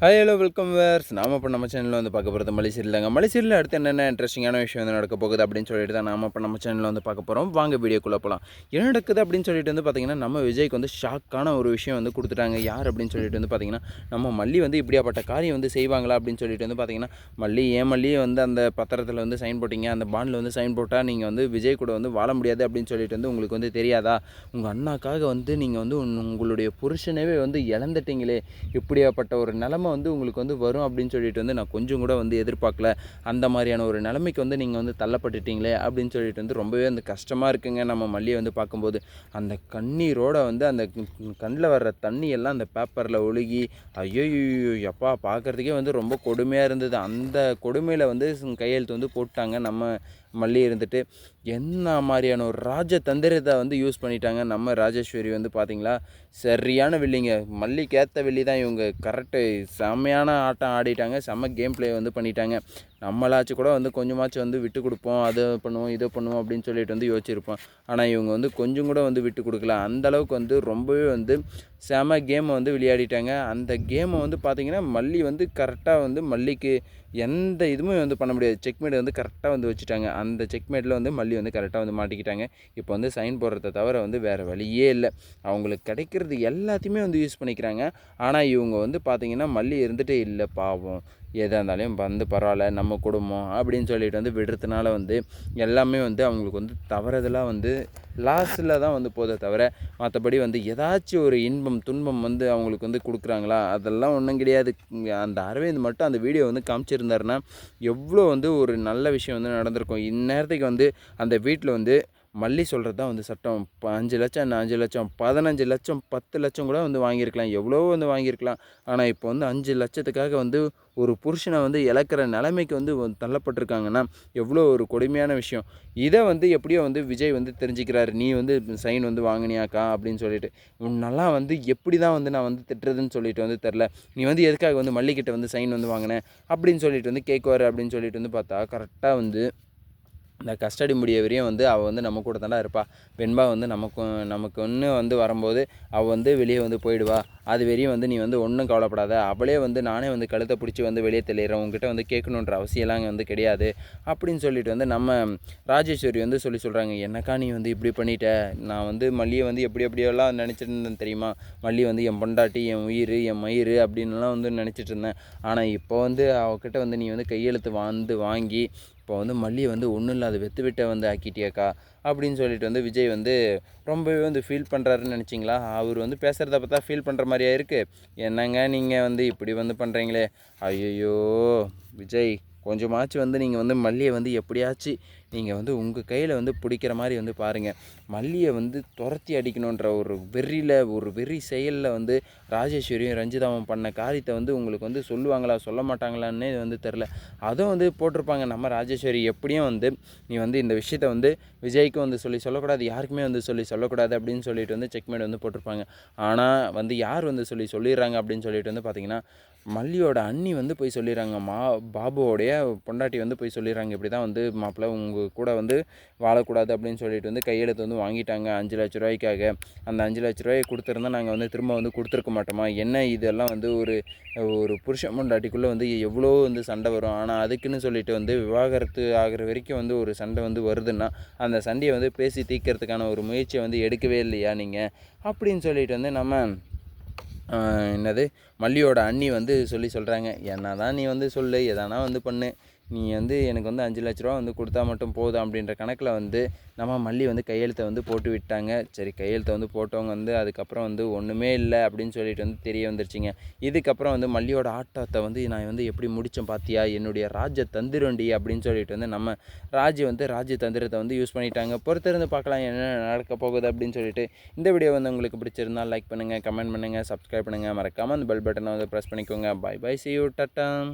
Hi hello welcome verse நாம் இப்போ நம்ம சேனலில் வந்து பார்க்க போகிறது மலைசீரியலாங்க மலைசீரியல் அடுத்து என்னென்ன இன்ட்ரெஸ்டிங்கான விஷயம் வந்து நடக்க போகுது அப்படின்னு சொல்லிட்டு தான் நாம இப்போ நம்ம சேனலில் வந்து பார்க்க போகிறோம் வாங்க வீடியோக்குள்ளே போகலாம் என்ன நடக்குது அப்படின்னு சொல்லிட்டு வந்து பார்த்திங்கன்னா நம்ம விஜய்க்கு வந்து ஷாக்கான ஒரு விஷயம் வந்து கொடுத்துட்டாங்க. யார் அப்படின்னு சொல்லிட்டு வந்து பார்த்திங்கன்னா நம்ம மல்லி வந்து இப்படியாப்பட்ட காரியம் வந்து செய்வாங்களா அப்படின்னு சொல்லிட்டு வந்து பார்த்திங்கன்னா மல்லி ஏன் மல்லி வந்து அந்த பத்திரத்தில் வந்து சைன் போட்டிங்க? அந்த பாண்டில் வந்து சைன் போட்டால் நீங்கள் வந்து விஜய் கூட வந்து வாழ முடியாது அப்படின்னு சொல்லிட்டு வந்து உங்களுக்கு வந்து தெரியாதா? உங்கள் அண்ணாக்காக வந்து நீங்கள் வந்து உன்- உங்களுடைய புருஷனவே வந்து இழந்துட்டீங்களே. இப்படியாப்பட்ட ஒரு நிலமை வந்து உங்களுக்கு வந்து வரும் அப்படின்னு சொல்லிட்டு வந்து நான் கொஞ்சம் கூட வந்து எதிர்பார்க்கல. அந்த மாதிரியான ஒரு நிலைமைக்கு வந்து நீங்கள் வந்து தள்ளப்பட்டுட்டீங்களே அப்படின்னு சொல்லிட்டு வந்து ரொம்பவே வந்து கஷ்டமாக இருக்குங்க நம்ம மல்லியை வந்து பார்க்கும்போது. அந்த கண்ணீரோட வந்து அந்த கண்ணில் வர்ற தண்ணி எல்லாம் அந்த பேப்பரில் ஒழுகி ஐயோ எப்பா பார்க்குறதுக்கே வந்து ரொம்ப கொடுமையாக இருந்தது. அந்த கொடுமையில் வந்து கையெழுத்து வந்து போட்டாங்க நம்ம மல்லி இருந்துட்டு என்ன மாதிரியான ஒரு ராஜ தந்திரத்தை வந்து யூஸ் பண்ணிட்டாங்க நம்ம ராஜேஸ்வரி வந்து பார்த்தீங்களா சரியான வில்லிங்க. மல்லிக்கு ஏற்ற வில்லி தான் இவங்க கரெக்டு செம்மையான ஆட்டம் ஆடிட்டாங்க. செம்ம கேம் ப்ளே வந்து பண்ணிட்டாங்க. நம்மளாச்சும் கூட வந்து கொஞ்சமாச்சும் வந்து விட்டு கொடுப்போம் அதை பண்ணுவோம் இதை பண்ணுவோம் அப்படின்னு சொல்லிட்டு வந்து யோசிச்சிருப்போம். ஆனால் இவங்க வந்து கொஞ்சம் கூட வந்து விட்டு கொடுக்கல. அந்த அளவுக்கு வந்து ரொம்பவே வந்து செம கேமை வந்து விளையாடிட்டாங்க. அந்த கேமை வந்து பார்த்திங்கன்னா மல்லி வந்து கரெக்டாக வந்து மல்லிக்கு எந்த இதுவுமே வந்து பண்ண முடியாது. செக்மேட் வந்து கரெக்டாக வந்து வச்சுட்டாங்க. அந்த செக்மேட்டில் வந்து மல்லி வந்து கரெக்டாக வந்து மாட்டிக்கிட்டாங்க. இப்போ வந்து சைன் போடுறத தவிர வந்து வேறு வழியே இல்லை. அவங்களுக்கு கிடைக்கிறது எல்லாத்தையுமே வந்து யூஸ் பண்ணிக்கிறாங்க. ஆனால் இவங்க வந்து பார்த்திங்கன்னா மல்லி இருந்துகிட்டே இல்லை பாவம். எதாக இருந்தாலும் வந்து பரவாயில்ல நம்ம குடும்பம் அப்படின்னு சொல்லிட்டு வந்து விடுறதுனால வந்து எல்லாமே வந்து அவங்களுக்கு வந்து தவறுதலாக வந்து லாஸில் தான் வந்து போதே தவிர மற்றபடி வந்து ஏதாச்சும் ஒரு இன்பம் துன்பம் வந்து அவங்களுக்கு வந்து கொடுக்குறாங்களா? அதெல்லாம் ஒன்றும் கிடையாது. அந்த அரவிந்த் மட்டும் அந்த வீடியோ வந்து காமிச்சிருந்தாருன்னா எவ்வளோ வந்து ஒரு நல்ல விஷயம் வந்து நடந்திருக்கும். இந்நேரத்துக்கு வந்து அந்த வீட்டில் வந்து மல்லி சொல்கிறது தான் வந்து சட்டம். இப்போ அஞ்சு லட்சம் அஞ்சு லட்சம் பதினஞ்சு லட்சம் பத்து லட்சம் கூட வந்து வாங்கியிருக்கலாம். எவ்வளோ வந்து வாங்கியிருக்கலாம். ஆனால் இப்போ வந்து அஞ்சு லட்சத்துக்காக வந்து ஒரு புருஷனை வந்து இழக்கிற நிலைமைக்கு வந்து தள்ளப்பட்டிருக்காங்கன்னா எவ்வளோ ஒரு கொடுமையான விஷயம். இதை வந்து எப்படியோ வந்து விஜய் வந்து தெரிஞ்சுக்கிறாரு. நீ வந்து சைன் வந்து வாங்கினியாக்கா அப்படின்னு சொல்லிட்டு. உன்னெல்லாம் வந்து எப்படி தான் வந்து நான் வந்து திட்டுறதுன்னு சொல்லிட்டு வந்து தெரில நீ வந்து எதுக்காக வந்து மல்லிக்கிட்ட வந்து சைன் வந்து வாங்கினேன் அப்படின்னு சொல்லிட்டு வந்து கேட்குவார் அப்படின்னு சொல்லிட்டு வந்து பார்த்தா கரெக்டாக வந்து இந்த கஸ்டடி முடிய வரையும் வந்து அவள் வந்து நம்ம கூட தான்டா இருப்பாள் வெண்பா வந்து நமக்கு நமக்கு ஒன்று வந்து வரும்போது அவள் வந்து வெளியே வந்து போயிடுவா. அது வரையும் வந்து நீ வந்து ஒன்றும் கவலைப்படாத. அவளே வந்து நானே வந்து கழுத்தை பிடிச்சி வந்து வெளியே தெளிகிறேன் உங்ககிட்ட வந்து கேட்கணுன்ற அவசியம்லாம் வந்து கிடையாது. அப்படின்னு சொல்லிட்டு வந்து நம்ம ராஜேஸ்வரி வந்து சொல்லி சொல்கிறாங்க என்னக்கா நீ வந்து இப்படி பண்ணிட்ட? நான் வந்து மல்லியை வந்து எப்படி எப்படியெல்லாம் நினச்சிட்டு இருந்தேன் தெரியுமா? மல்லி வந்து என் பொண்டாட்டி என் உயிர் என் மயிர் அப்படின்லாம் வந்து நினச்சிட்டு இருந்தேன். ஆனால் இப்போ வந்து அவகிட்ட வந்து நீ வந்து கையெழுத்து வந்து வாங்கி இப்போ வந்து மல்லியை வந்து ஒன்றும் இல்லாத வெத்து விட்ட வந்து ஆக்கிட்டியாக்கா? அப்படின்னு சொல்லிட்டு வந்து விஜய் வந்து ரொம்பவே வந்து ஃபீல் பண்ணுறாருன்னு நினச்சிங்களா? அவர் வந்து பேசுகிறத பார்த்தா ஃபீல் பண்ணுற மாதிரி மாதிரியா இருக்குது என்னங்க நீங்கள் வந்து இப்படி வந்து பண்ணுறீங்களே ஐயோ விஜய் கொஞ்சமாச்சும் வந்து நீங்கள் வந்து மல்லியை வந்து எப்படியாச்சும் நீங்கள் வந்து உங்கள் கையில் வந்து பிடிக்கிற மாதிரி வந்து பாருங்கள் மல்லியை வந்து துரத்தி அடிக்கணுன்ற ஒரு வெறியில் ஒரு வெறி செயலில் வந்து ராஜேஸ்வரியும் ரஞ்சிதாவும் பண்ண காரியத்தை வந்து உங்களுக்கு வந்து சொல்லுவாங்களா சொல்ல மாட்டாங்களான்னே வந்து தெரில அதுவும் வந்து போட்டிருப்பாங்க. நம்ம ராஜேஸ்வரி எப்படியும் வந்து நீ வந்து இந்த விஷயத்த வந்து விஜய்க்கும் வந்து சொல்லி சொல்லக்கூடாது யாருக்குமே வந்து சொல்லி சொல்லக்கூடாது அப்படின்னு சொல்லிட்டு வந்து செக்மேட் வந்து போட்டிருப்பாங்க. ஆனால் வந்து யார் வந்து சொல்லி சொல்லிடுறாங்க அப்படின்னு சொல்லிட்டு வந்து பார்த்தீங்கன்னா மல்லியோட அண்ணி வந்து போய் சொல்லிடுறாங்க. மா பாபுவோடைய பொண்டாட்டி வந்து போய் சொல்லிடுறாங்க. இப்படி தான் வந்து மாப்பிள்ளை உங்கள் கூட வந்து வாழக்கூடாது அப்படின்னு சொல்லிட்டு வந்து கையெழுத்து வந்து வாங்கிட்டாங்க. அஞ்சு லட்ச ரூபாய்க்காக. அந்த அஞ்சு லட்ச ரூபாயை கொடுத்துருந்தா நாங்கள் வந்து திரும்ப வந்து கொடுத்துருக்க மாட்டோமா? என்ன இதெல்லாம் வந்து ஒரு ஒரு புருஷன் பொண்டாட்டிக்குள்ளே வந்து எவ்வளோ வந்து சண்டை வரும்? ஆனால் அதுக்குன்னு சொல்லிட்டு வந்து விவாகரத்து ஆகிற வரைக்கும் வந்து ஒரு சண்டை வந்து வருதுன்னா அந்த சண்டையை வந்து பேசி தீர்க்கறதுக்கான ஒரு முயற்சியை வந்து எடுக்கவே இல்லையா நீங்கள் அப்படின்னு சொல்லிட்டு வந்து நம்ம என்னது? மல்லியோட அண்ணி வந்து சொல்லி சொல்கிறாங்க என்ன தான் நீ வந்து சொல்லு எதனா வந்து பண்ணு. நீ வந்து எனக்கு வந்து அஞ்சு லட்ச ரூபா வந்து கொடுத்தா மட்டும் போதும் அப்படின்ற கணக்கில் வந்து நம்ம மல்லி வந்து கையெழுத்தை வந்து போட்டு விட்டாங்க. சரி கையெழுத்தை வந்து போட்டவங்க வந்து அதுக்கப்புறம் வந்து ஒன்றுமே இல்லை அப்படின்னு சொல்லிட்டு வந்து தெரிய வந்துருச்சுங்க. இதுக்கப்புறம் வந்து மல்லியோட ஆட்டத்தை வந்து நான் வந்து எப்படி முடித்தேன் பார்த்தியா என்னுடைய ராஜ தந்திரண்டி அப்படின்னு சொல்லிட்டு வந்து நம்ம ராஜ் வந்து ராஜ தந்திரத்தை வந்து யூஸ் பண்ணிட்டாங்க. பொறுத்திருந்து பார்க்கலாம் என்ன நடக்க போகுது அப்படின்னு சொல்லிட்டு இந்த வீடியோ வந்து உங்களுக்கு பிடிச்சிருந்தா லைக் பண்ணுங்கள் கமெண்ட் பண்ணுங்கள் சப்ஸ்கிரைப் பண்ணுங்கள் மறக்காமல் அந்த பெல் பட்டனை வந்து ப்ரெஸ் பண்ணிக்கோங்க. Bye bye see you டட்டம்